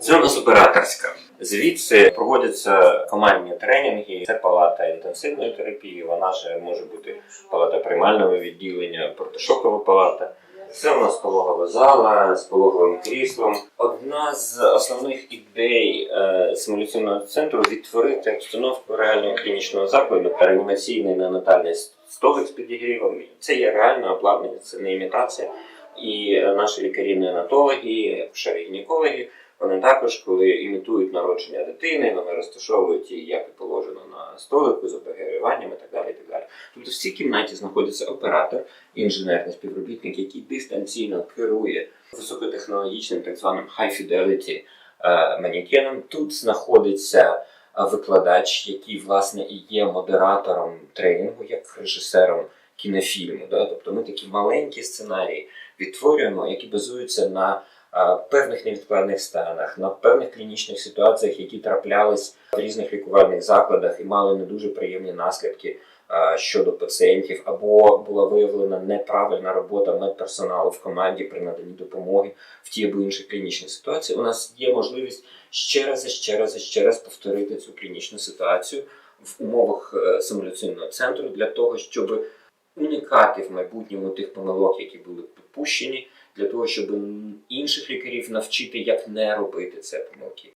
Це у нас операторська. Звідси проводяться командні тренінги. Це палата інтенсивної терапії. Вона же може бути палата приймального відділення, протишокова палата. Це у нас пологова зала з пологовим кріслом. Одна з основних ідей е, симуляційного центру відтворити обстановку реального клінічного закладу, реанімаційний неонатальний столик з підігрівом. Це є реальне обладнання, це не імітація. І е, наші лікарі-неонатологи, гінекологи вони також, коли імітують народження дитини, вони розташовують її, як і положено на столику з обігріванням і так далі. Так далі. Тобто в цій кімнаті знаходиться оператор, інженерний співробітник, який дистанційно керує високотехнологічним так званим high fidelity е, манекеном. Тут знаходиться е, викладач, який власне і є модератором тренінгу, як режисером кінофільму. Да? Тобто ми такі маленькі сценарії відтворюємо, які базуються на певних невідкладних станах, на певних клінічних ситуаціях, які траплялись в різних лікувальних закладах і мали не дуже приємні наслідки щодо пацієнтів, або була виявлена неправильна робота медперсоналу в команді при наданні допомоги в тій або іншій клінічній ситуації. У нас є можливість ще раз і ще раз і ще раз повторити цю клінічну ситуацію в умовах е, симуляційного центру для того, щоб уникати в майбутньому тих помилок, які були допущені, для того, щоб інших лікарів навчити, як не робити це помилки.